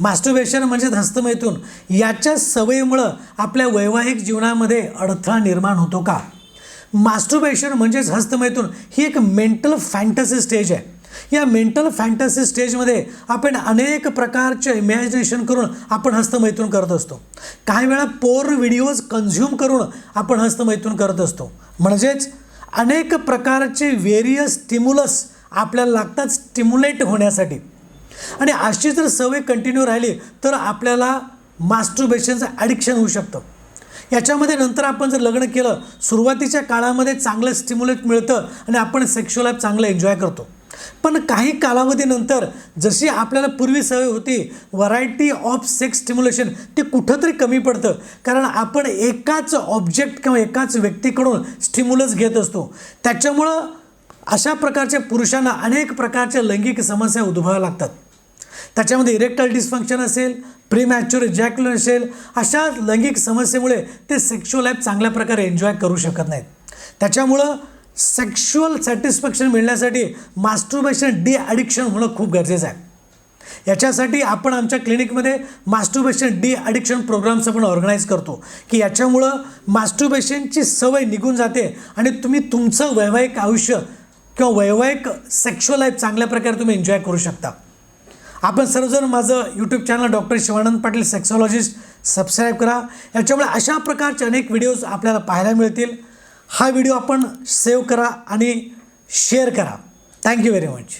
Masturbation म्हणजेच हस्तमैथून याच्या सवयीमुळं आपल्या वैवाहिक जीवनामध्ये अडथळा निर्माण होतो का? मास्टरबेशन म्हणजेच हस्तमैथून ही एक मेंटल फॅन्टसी स्टेज आहे. या मेंटल फॅन्टसी स्टेजमध्ये आपण अनेक प्रकारचे इमॅजिनेशन करून आपण हस्तमैथून करत असतो. काही वेळा पोर व्हिडिओज कन्झ्युम करून आपण हस्तमैथून करत असतो. म्हणजेच अनेक प्रकारचे वेरियस स्टिम्युलस आपल्याला लागतात स्टिम्युलेट होण्यासाठी. आणि अशी जर सवय कंटिन्यू राहिली तर आपल्याला मास्टरबेशनचं ॲडिक्शन होऊ शकतं. याच्यामध्ये नंतर आपण जर लग्न केलं सुरुवातीच्या काळामध्ये चांगलं स्टिम्युलेट मिळतं आणि आपण सेक्शुअल लाईफ चांगलं एन्जॉय करतो. पण काही कालावधीनंतर जशी आपल्याला पूर्वी सवय होती व्हरायटी ऑफ सेक्स स्टिम्युलेशन ते कुठंतरी कमी पडतं. कारण आपण एकाच ऑब्जेक्ट किंवा एकाच व्यक्तीकडून स्टिम्युलस घेत असतो. त्याच्यामुळं अशा प्रकारच्या पुरुषांना अनेक प्रकारच्या लैंगिक समस्या उद्भवाव्या लागतात. त्याच्यामध्ये इरेक्टल डिस्फंक्शन असेल प्रीमॅच्युअर इजॅक्युलन असेल अशा लैंगिक समस्येमुळे ते सेक्शुअल लाईफ चांगल्या प्रकारे एन्जॉय करू शकत नाहीत. त्याच्यामुळं सेक्शुअल सॅटिस्फॅक्शन मिळण्यासाठी मास्टरबेशन डी ॲडिक्शन होणं खूप गरजेचं आहे. याच्यासाठी आपण आमच्या क्लिनिकमध्ये मास्टरबेशन डी ॲडिक्शन प्रोग्राम्स आपण ऑर्गनाईज करतो की याच्यामुळं मास्टरबेशनची सवय निघून जाते आणि तुम्ही तुमचं वैवाहिक आयुष्य किंवा वैवाहिक सेक्शुअल लाईफ चांगल्या प्रकारे तुम्ही एन्जॉय करू शकता. आपण सर्वजण माझं YouTube channel doctor Shivanand Patil sexologist subscribe करा. याच्यामुळे अशा प्रकारचे अनेक व्हिडिओज आपल्याला पाहायला मिळतील. हा व्हिडिओ आपण सेव्ह करा आणि शेअर करा. Thank you very much